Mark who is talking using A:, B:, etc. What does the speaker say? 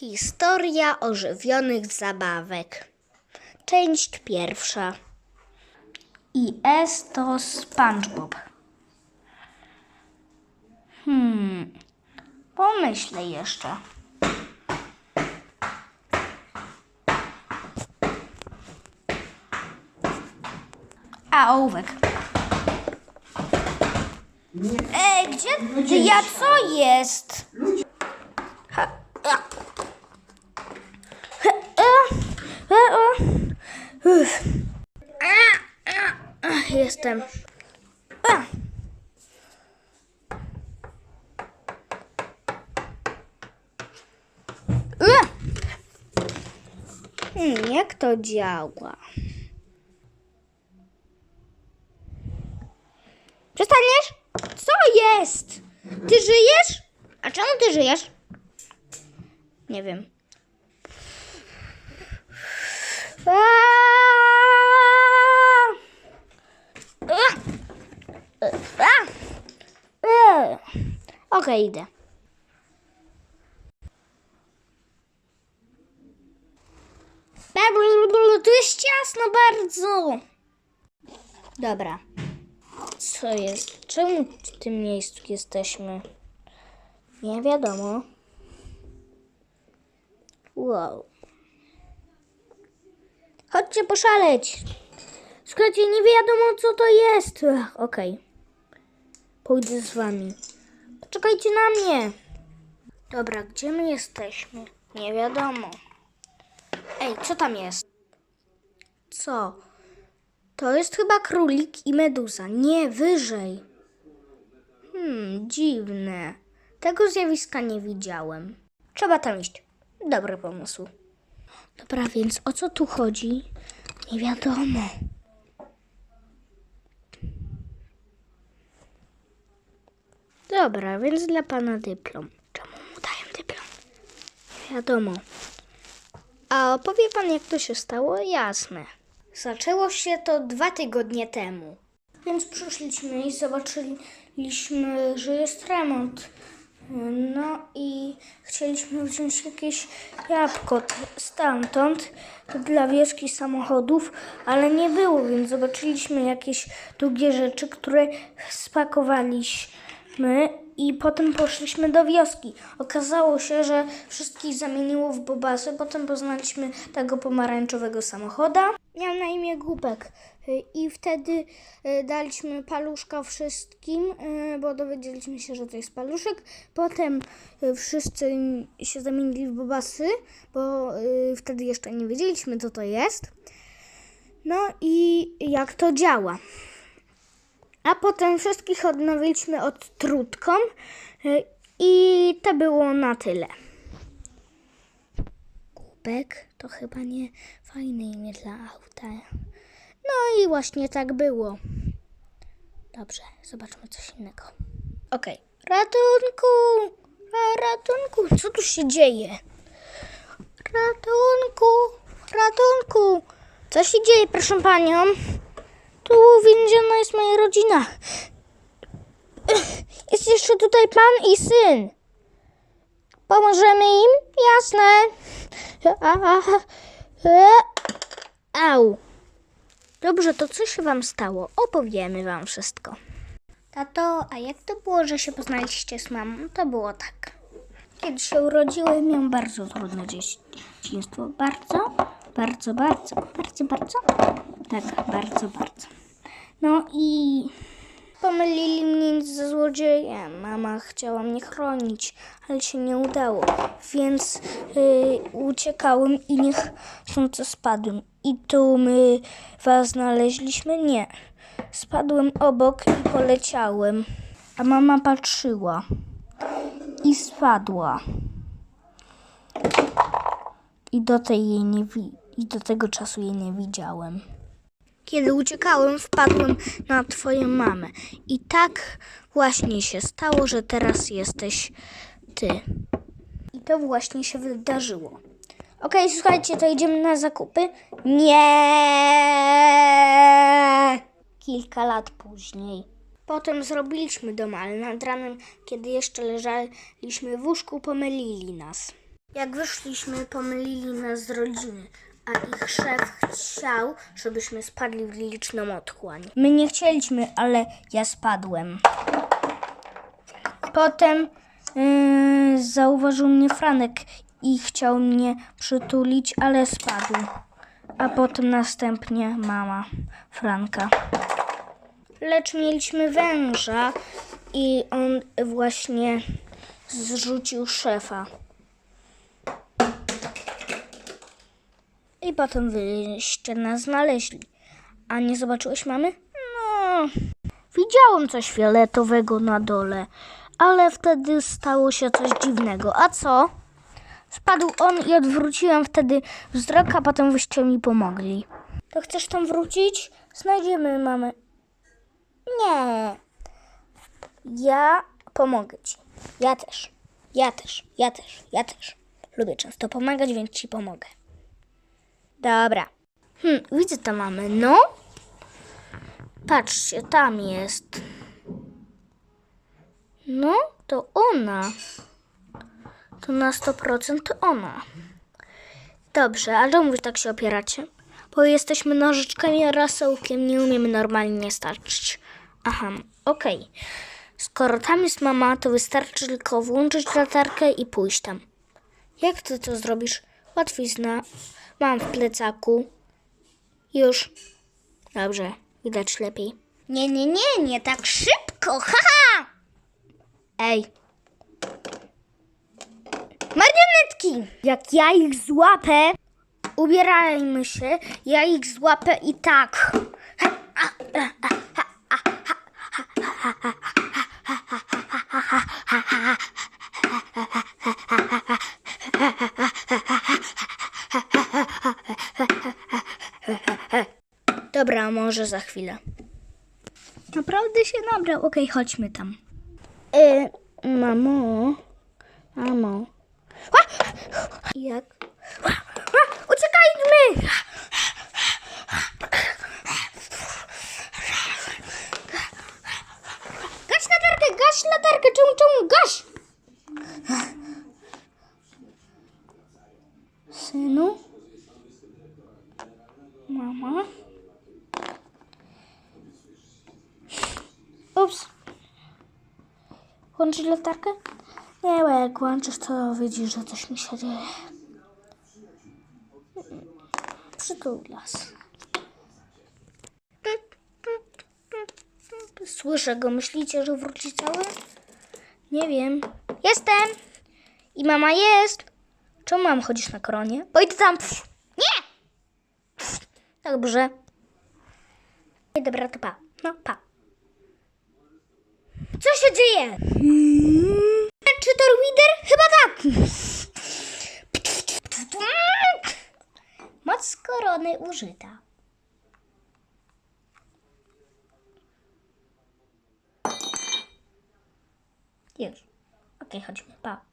A: Historia ożywionych zabawek. Część pierwsza. I S to SpongeBob. Hmm. Pomyślę jeszcze. A, ołówek. Ej, gdzie? Ja co jest? Ha, a. Ha, a, a, a. Uff. A, a, a, Jestem. A. A. Hmm, jak to działa? Przestaniesz? Co jest? Ty żyjesz? A czemu ty żyjesz? Nie wiem. Okej, idę. Tu jest ciasno bardzo. Dobra. Co jest? Czemu w tym miejscu jesteśmy? Nie wiadomo. Wow. Chodźcie poszaleć. Słuchajcie, nie wiadomo co to jest. Okej. Pójdę z wami. Poczekajcie na mnie. Dobra, gdzie my jesteśmy? Nie wiadomo. Ej, co tam jest? Co? To jest chyba królik i meduza. Nie, wyżej. Hmm, dziwne. Tego zjawiska nie widziałem. Trzeba tam iść. Dobry pomysł. Dobra, więc o co tu chodzi? Nie wiadomo. Dobra, więc dla pana dyplom. Czemu mu dają dyplom? Wiadomo. A opowie pan, jak to się stało? Jasne. Zaczęło się to dwa tygodnie temu. Więc przyszliśmy i zobaczyliśmy, że jest remont. No i chcieliśmy wziąć jakieś jabłko stamtąd dla wieżki samochodów, ale nie było, więc zobaczyliśmy jakieś długie rzeczy, które spakowaliśmy i potem poszliśmy do wioski. Okazało się, że wszystkich zamieniło w bobasy. Potem poznaliśmy tego pomarańczowego samochoda. Miał na imię Głupek. I wtedy y, daliśmy paluszka wszystkim, y, bo dowiedzieliśmy się, że to jest paluszek. Potem y, wszyscy się zamienili w bobasy, bo wtedy jeszcze nie wiedzieliśmy, co to jest. No i jak to działa. A potem wszystkich odnowiliśmy odtrutką y, i to było na tyle. Kubek to chyba nie fajne imię dla auta. No i właśnie tak było. Dobrze, zobaczmy coś innego. Okej. Ratunku! A, ratunku! Co tu się dzieje? Ratunku! Ratunku! Co się dzieje, proszę panią? Tu uwięziona jest moja rodzina. Jest jeszcze tutaj pan i syn. Pomożemy im? Jasne. E, Au. Dobrze, to co się wam stało? Opowiemy wam wszystko. Tato, a jak to było, że się poznaliście z mamą? To było tak. Kiedy się urodziłem, miałem bardzo trudne dzieci- dzieciństwo. Bardzo, bardzo, bardzo, bardzo, bardzo. Tak, bardzo, bardzo. No i pomylili mnie ze złodziejem. Mama chciała mnie chronić, ale się nie udało. Więc y, uciekałem i niech słońce spadłem. I tu my was znaleźliśmy? Nie. Spadłem obok i poleciałem. A mama patrzyła. I spadła. I do tej jej nie wi- i do tego czasu jej nie widziałem. Kiedy uciekałem, wpadłem na twoją mamę. I tak właśnie się stało, że teraz jesteś ty. I to właśnie się wydarzyło. Okej, słuchajcie, to idziemy na zakupy? Nie! Kilka lat później. Potem zrobiliśmy dom, ale nad ranem, kiedy jeszcze leżaliśmy w łóżku, pomylili nas. Jak wyszliśmy, pomylili nas z rodziny, a ich szef chciał, żebyśmy spadli w liczną otchłań. My nie chcieliśmy, ale ja spadłem. Potem yy, zauważył mnie Franek i chciał mnie przytulić, ale spadł. A potem następnie mama Franka. Lecz mieliśmy węża i on właśnie zrzucił szefa. I potem wyście nas znaleźli. A nie zobaczyłeś mamy? No, widziałem coś fioletowego na dole, ale wtedy stało się coś dziwnego. A co? Spadł on i odwróciłem wtedy wzrok, a potem wyście mi pomogli. To chcesz tam wrócić? Znajdziemy mamę. Nie. Ja pomogę ci. Ja też. Ja też. Ja też. Ja też. Lubię często pomagać, więc ci pomogę. Dobra. Hm, widzę tam mamy. No. Patrzcie, tam jest. No, to ona. To na 100% ona. Dobrze, a czemu wy tak się opieracie? Bo jesteśmy nożyczkami a rasołkiem, nie umiemy normalnie starczyć. Aha, okej. Skoro tam jest mama, to wystarczy tylko włączyć latarkę i pójść tam. Jak ty to zrobisz? Łatwizna. Mam w plecaku. Już. Dobrze, widać lepiej. Nie, nie, nie, nie tak szybko, haha! Ej. Marionetki! Jak ja ich złapę, ubierajmy się, ja ich złapę i tak. Dobra, może za chwilę. Naprawdę się nabrał. Okej, chodźmy tam. Y, mamo. Mamo. Jak? Uciekajmy! Gaś latarkę, gaś latarkę, czemu, czemu, gaś! Synu? Mama? Ups. Włączyć latarkę? Nie, bo jak włączysz, to widzisz, że coś mi się dzieje. Przytulas. Słyszę go. Myślicie, że wróci cały? Nie wiem. Jestem! I mama jest! Czemu mam chodzić na koronie? Bo idę tam! Pff. Nie! Pff. Dobrze. Ej, Dobra, to pa. No, pa. Co się dzieje? Czy to Reader? Chyba tak. Moc korony użyta. Już. Okej, chodźmy. Pa.